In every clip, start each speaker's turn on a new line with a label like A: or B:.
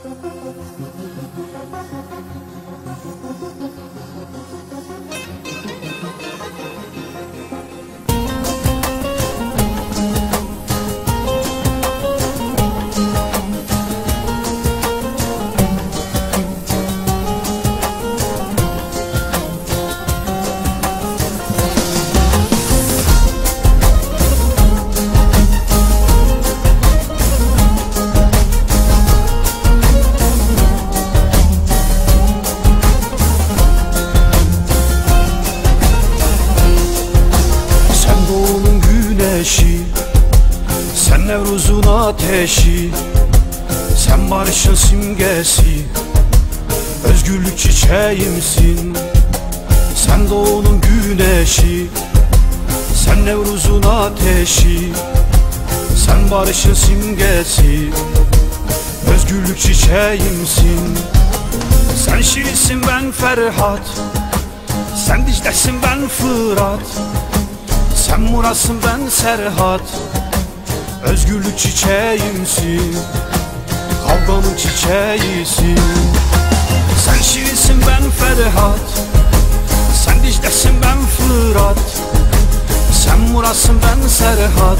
A: Sen Sen Nevruz'un ateşi Sen barışın simgesi Özgürlük çiçeğimsin. Sen doğunun güneşi Sen Nevruz'un ateşi Sen barışın simgesi Özgürlük çiçeğimsin. Sen Şirinsin ben Ferhat Sen Dicle'sin ben Fırat. Sen Muras'ın ben Serhat Özgürlük çiçeğimsin Kavganın çiçeğisin. Sen Şirinsin ben Ferhat. Sen Dicle'sin ben Fırat. Sen Muras'ın ben Serhat.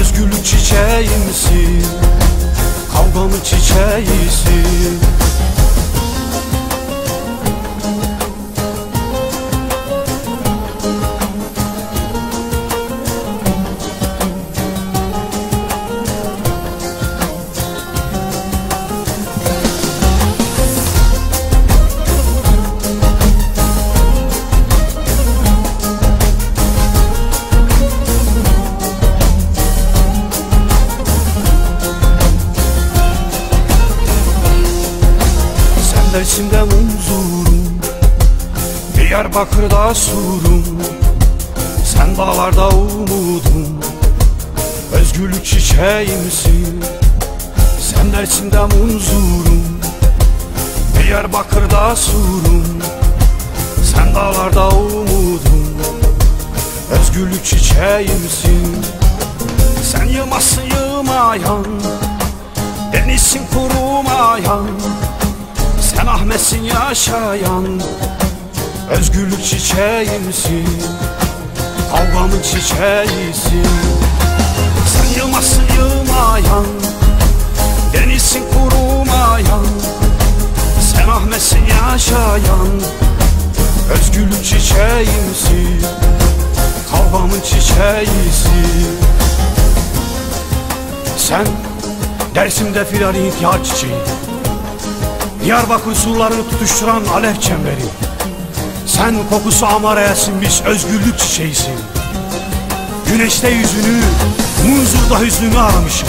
A: Özgürlük çiçeğimsin Kavganın çiçeğisin Sen Dersim'de munzurum Diyarbakır'da surum. Sen dağlarda umudum Özgürlük çiçeğimsin. Sen Dersim'de munzurum Diyarbakır'da surum. Sen dağlarda umudum Özgürlük çiçeğimsin. Sen yılmazsın yılmayan Denizsin kurumayan Sen Ahmet'sin yaşayan Özgürlük çiçeğimsin Kavgamın çiçeğisin. Sen yılmazsın yılmayan Denizsin kurumayan. Sen Ahmet'sin yaşayan Özgürlük çiçeğimsin Kavgamın çiçeğisin. Sen Dersim'de intihar çiçeği Diyarbakır surlarını tutuşturan alev çemberi. Sen kokusu amara sinmiş özgürlük çiçeğisin. Güneşte yüzünü, munzurda hüznünü aramışım.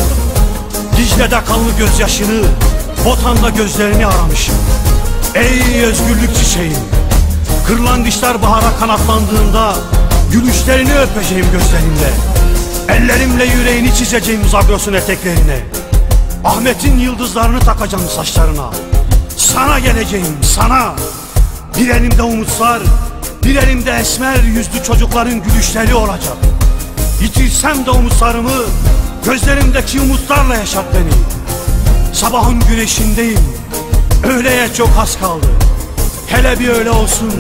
A: Dicle'de kanlı gözyaşını, Botan'da gözlerini aramışım. Ey özgürlük çiçeğim Kırlangıçlar bahara kanatlandığında Gülüşlerini öpeceğim gözlerimle. Ellerimle yüreğini çizeceğim Zagros'un eteklerine. Ahmet'in yıldızlarını takacağım saçlarına Sana geleceğim sana. Bir elimde umutlar Bir elimde esmer yüzlü çocukların gülüşleri olacak. Yitirsem de umutlarımı Gözlerimdeki umutlarla yaşat beni. Sabahın güneşindeyim Öğleye çok az kaldı. Hele bir öyle olsun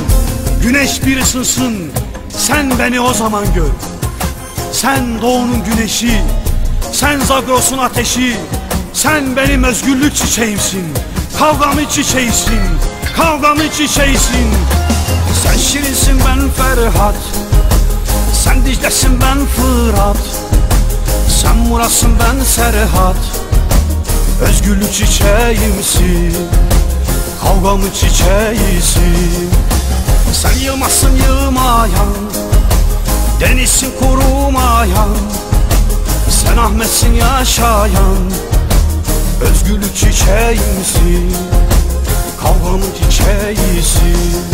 A: Güneş bir ısınsın. Sen beni o zaman gör. Sen doğunun güneşi Sen Zagros'un ateşi. Sen benim özgürlük çiçeğimsin Kavgamın çiçeğisin Kavgamın çiçeğisin Sen Şirinsin ben Ferhat. Sen Dicle'sin ben Fırat. Sen Muras'ın ben Serhat. Özgürlük çiçeğimsin Kavgamın çiçeğisin Sen yılmazsın yılmayan. Denizsin kurumayan. Sen Ahmet'sin yaşayan Özgürlük çiçeğimsin Kavgamın çiçeğisin